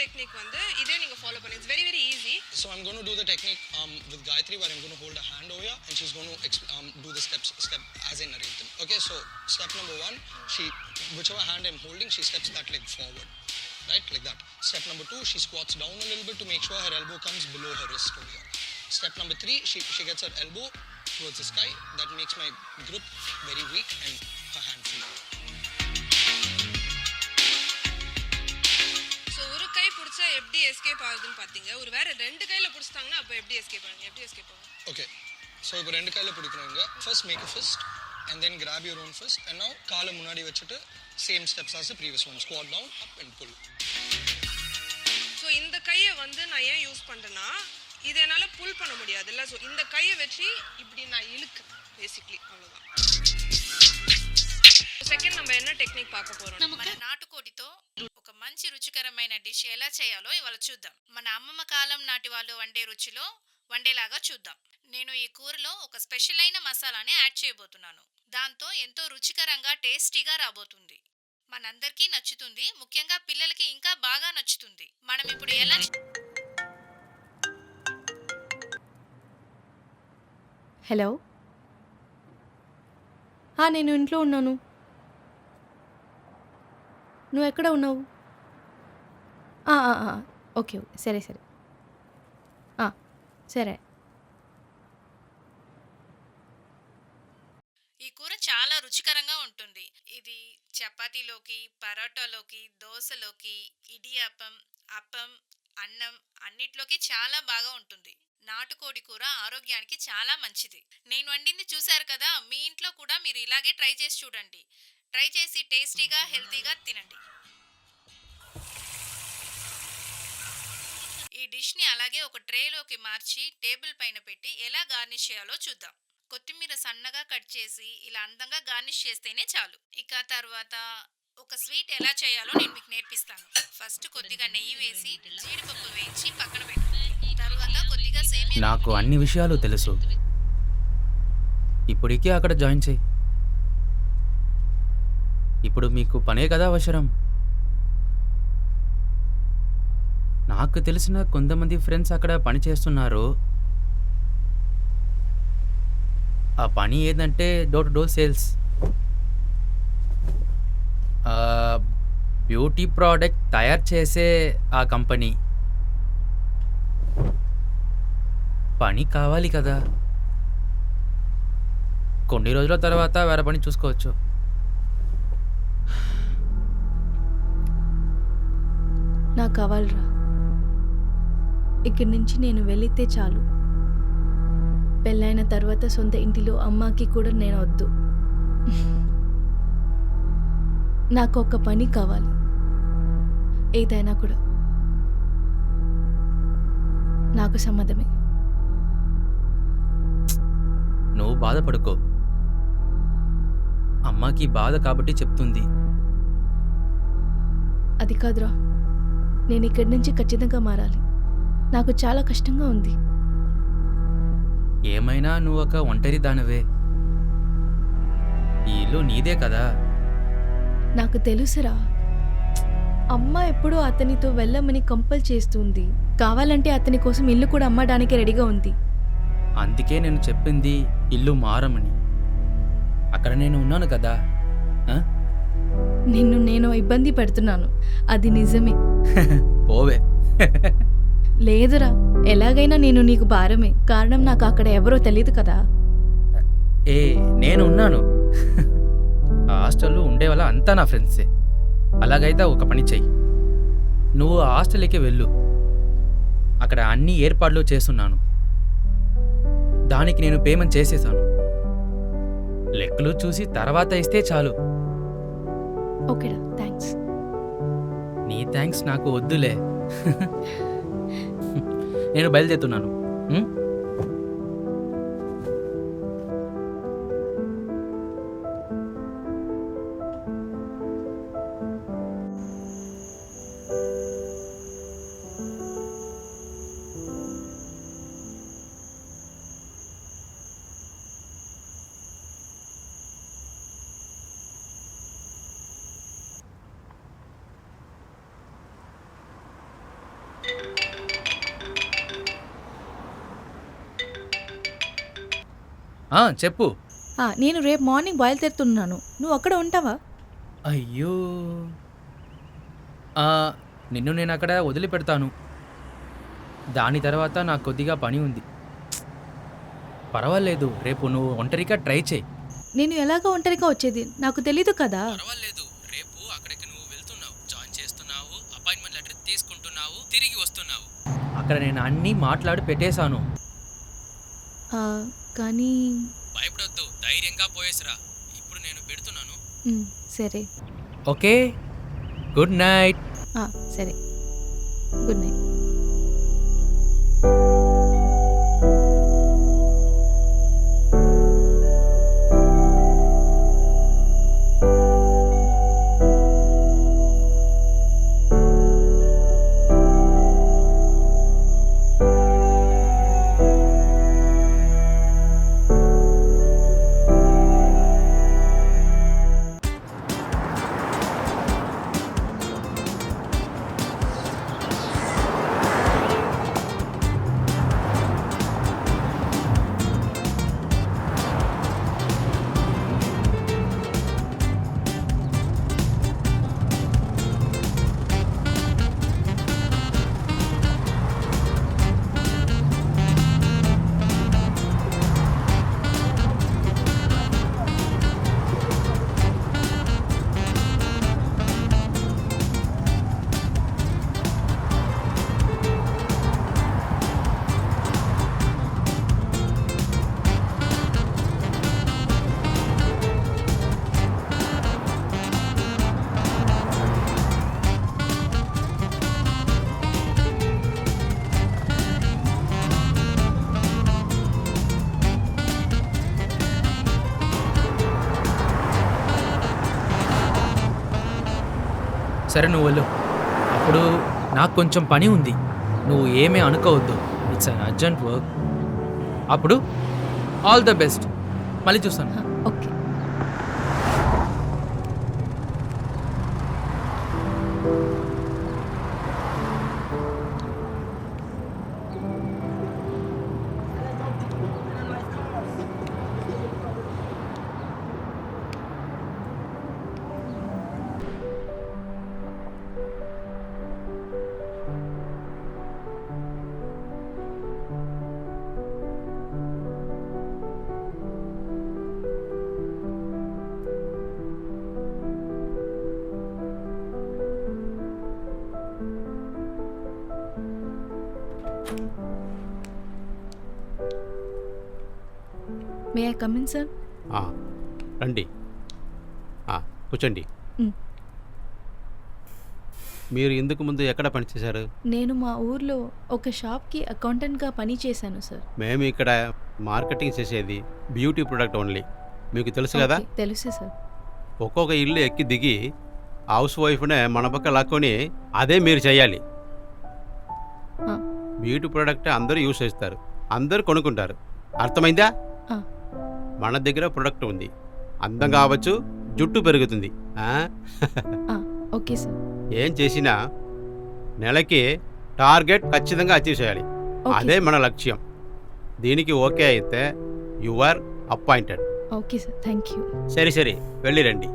Technique வந்து இதே நீங்க ஃபாலோ பண்ணி it's very very easy So I'm going to do the technique um, with Gayatri where I'm going to hold a hand over here and she's going to exp- um, do the steps step as I narrate them. Okay, so step number one, she whichever hand I'm holding, she steps that leg forward, right, like that. Step number two, she squats down a little bit to make sure her elbow comes below her wrist over here. Step number three, she, she gets her elbow towards the sky. That makes my grip very weak and her hand free. எப்படி escape ஆகுதுன்னு பாத்தீங்க? ஒரு வேற ரெண்டு கையில் பிடிச்சிட்டாங்கன்னா அப்ப எப்படி escape ஆகுங்க எப்படி எஸ்கேப் ஆகும் ஓகே சோ இப்போ ரெண்டு கையில் பிடிக்கிறவங்க first make fist and then grab your own fist and now காலை முன்னாடி வச்சுட்டு same steps as previous one squat down up and pull so இந்த கையை வந்து நான் ஏன் யூஸ் பண்ணுறேன்னா இது என்னால் புல் பண்ண முடியாது முடியாதுல்ல. ஸோ இந்த கையை வச்சு இப்படி நான் இழுக்கிறேன் பேசிக்லி அவ்வளோதான் செகண்ட் நம்ம என்ன டெக்னிக் பார்க்க போகிறோம் நமக்கு நாட்டுக்கோடித்தோ మంచి రుచికరమైన డిష్ ఎలా చేయాలో ఇవాళ చూద్దాం. మన అమ్మమ్మ కాలం నాటి వాళ్ళు వండే రుచిలో వండేలాగా చూద్దాం. నేను ఈ కూరలో ఒక స్పెషల్ అయిన మసాలాని యాడ్ చేయబోతున్నాను. దాంతో ఎంతో రుచికరంగా టేస్టీగా రాబోతుంది. మనందరికీ నచ్చుతుంది ముఖ్యంగా పిల్లలకి ఇంకా బాగా నచ్చుతుంది. మనం ఇప్పుడు ఎలా హలో. నేను ఇంట్లో ఉన్నాను. నువ్వు ఎక్కడ ఉన్నావు? Okay okay. సరే సరే. ఆ, సరే. ఈ కూర చాలా రుచికరంగా ఉంటుంది. ఇది చపాతీలోకి పరోటాలోకి దోశలోకి ఇడియాపం అప్పం అన్నం అన్నిట్లోకి చాలా బాగా ఉంటుంది. నాటుకోడి కూర ఆరోగ్యానికి చాలా మంచిది. నేను వండింది చూశారు కదా మీ ఇంట్లో కూడా మీరు ఇలాగే ట్రై చేసి చూడండి. ట్రై చేసి టేస్టీగా హెల్తీగా తినండి. డిష్ని అలాగే ఒక ట్రేలోకి మార్చి టేబుల్ పైన పెట్టి ఎలా గార్నిష్ చేయాలో చూద్దాం. కొత్తిమీర సన్నగా కట్ చేసి ఇలా అందంగా గార్నిష్ చేస్తేనే చాలు. ఇక తర్వాత ఒక స్వీట్ ఎలా చేయాలో నేను మీకు నేర్పిస్తాను. ఫస్ట్ కొద్దిగా నెయ్యి వేసి జీడిపప్పు వేయించి పక్కన పెట్టు. తర్వాత కొద్దిగా సేమియా నాకు అన్ని విషయాలు తెలుసు. ఇప్పటికే అక్కడ జాయిన్ చేయి. ఇప్పుడు మీకు పనే కదా అవసరం. నాకు తెలిసిన కొంతమంది ఫ్రెండ్స్ అక్కడ పని చేస్తున్నారు. ఆ పని ఏంటంటే door to door sales. Beauty product తయారు చేసే ఆ కంపెనీ. పని కావాలి కదా. కొన్ని రోజుల తర్వాత వేరే పని చూసుకోవచ్చు. నాకు కావాలరా. ఇక్కడి నుంచి నేను వెళితే చాలు. పెళ్ళైన తర్వాత సొంత ఇంటిలో అమ్మకి కూడా నేను వద్దు. నాకు ఒక పని కావాలి. ఏదైనా కూడా. నాకు సమ్మతమే. నువ్వు బాధపడుకో. అమ్మకి బాధ కాబట్టి చెప్తుంది. అది కాదురా. నేను ఇక్కడి నుంచి ఖచ్చితంగా మారాలి. నాకు చాలా కష్టంగా ఉంది. ఏమైనా నువ్వు ఒక ఒంటరి దానవే. ఈ ఇల్లు నీదే కదా. నాకు తెలుసురా. అమ్మ ఎప్పుడూ అతనితో వెళ్ళమని కంపల్ చేస్తుంది. కావాలంటే అతని కోసం ఇల్లు కూడా అమ్మడానికి రెడీగా ఉంది. అందుకే నేను చెప్పింది ఇల్లు మారమని. అక్కడ నేను ఉన్నాను కదా. ఆ? నిన్ను నేను ఇబ్బంది పెడుతున్నాను. అది నిజమే. పోవే. లేదురా. ఎలాగైనా నేను నీకు భారమే. కారణం నాకు అక్కడ ఎవరో తెలియదు కదా. ఏ నేను ఉన్నాను ఆ హాస్టల్లో ఉండే వాళ్ళ అంతా నా ఫ్రెండ్సే. అలాగైతే ఒక పని చెయ్యి. నువ్వు ఆ హాస్టల్కి వెళ్ళు. అక్కడ అన్ని ఏర్పాట్లు చేస్తున్నాను. దానికి నేను పేమెంట్ చేసేసాను. లెక్కలు చూసి తర్వాత ఇస్తే చాలు. ఓకేరా థ్యాంక్స్ నీ థ్యాంక్స్ నాకు వద్దులే. నేను బయలుదేరుతున్నాను. చెప్పు. ఆ, నేను రేపు మార్నింగ్ బయలుదేరుతున్నాను. నువ్వు అక్కడ ఉంటావా? అయ్యో. ఆ, నిన్ను నేను అక్కడ వదిలిపెడతాను. దాని తర్వాత నాకు కొద్దిగా పని ఉంది. పర్వాలేదు రేపు నువ్వు ఒంటరిగా ట్రై చేయి. నేను ఎలాగ ఒంటరిగా వచ్చేది? నాకు తెలీదు కదా. పర్వాలేదు రేపు అక్కడికి నువ్వు వెళ్తున్నావు. జాయిన్ చేస్తున్నావు అపాయింట్మెంట్ లెటర్ తీసుకుంటున్నావు తిరిగి వస్తున్నావు. అక్కడ నేను అన్నీ మాట్లాడి పెట్టేశాను. ఆ, కానీ భయపడొద్దు ధైర్యంగా పోయేసిరా. ఇప్పుడు నేను పెడుతున్నాను. ఉమ్, సరే. Okay good night. ఆ, సరే. Good night. సరే నువ్వు వెళ్ళు. అప్పుడు నాకు కొంచెం పని ఉంది. నువ్వు ఏమీ అనుకోవద్దు. ఇట్స్ అన్ అర్జెంట్ వర్క్ అప్పుడు ఆల్ ద బెస్ట్ మళ్ళీ చూస్తాను. ఓకే. మే ఐ సార్ ఆ, రండి. ఆ, కూర్చోండి. మ్. మీరు ఇందుకు ముందు ఎక్కడ పనిచేశారు నేను మా ఊర్లో ఒక షాప్కి అకౌంటెంట్గా పని చేశాను సార్ మేము ఇక్కడ మార్కెటింగ్ చేసేది బ్యూటీ ప్రొడక్ట్ ఓన్లీ. మీకు తెలుసు కదా? ఓకే, తెలుసు సార్ ఒక్కొక్క ఇల్లు ఎక్కి దిగి హౌస్ వైఫ్నే మన పక్క లాక్కొని అదే మీరు చేయాలి. ఆ. బ్యూటీ ప్రొడక్ట్ అందరూ యూస్ చేస్తారు. అందరూ కొనుక్కుంటారు. అర్థమైందా? ఆ. మన దగ్గర ప్రొడక్ట్ ఉంది. అందం కావచ్చు జుట్టు పెరుగుతుంది. Okay sir. ఏం చేసినా నెలకి టార్గెట్ ఖచ్చితంగా అచీవ్ చేయాలి. అదే మన లక్ష్యం. దీనికి ఓకే అయితే you are appointed. Okay sir thank you సరే సరే వెళ్ళి రండి.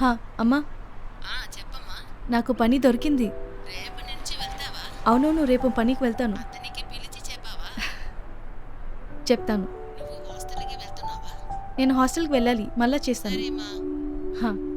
హా అమ్మా. చెప్పమ్మా. నాకు పని దొరికింది. రేపు నుంచి వెళ్తావా? అవునవును రేపు పనికి వెళ్తాను. అతనికి పిలిచి చెప్పావా? చెప్తాను. నువ్వు హాస్టల్కి వెళ్తున్నావా? నేను హాస్టల్కి వెళ్ళాలి మళ్ళా చేస్తాను. హా.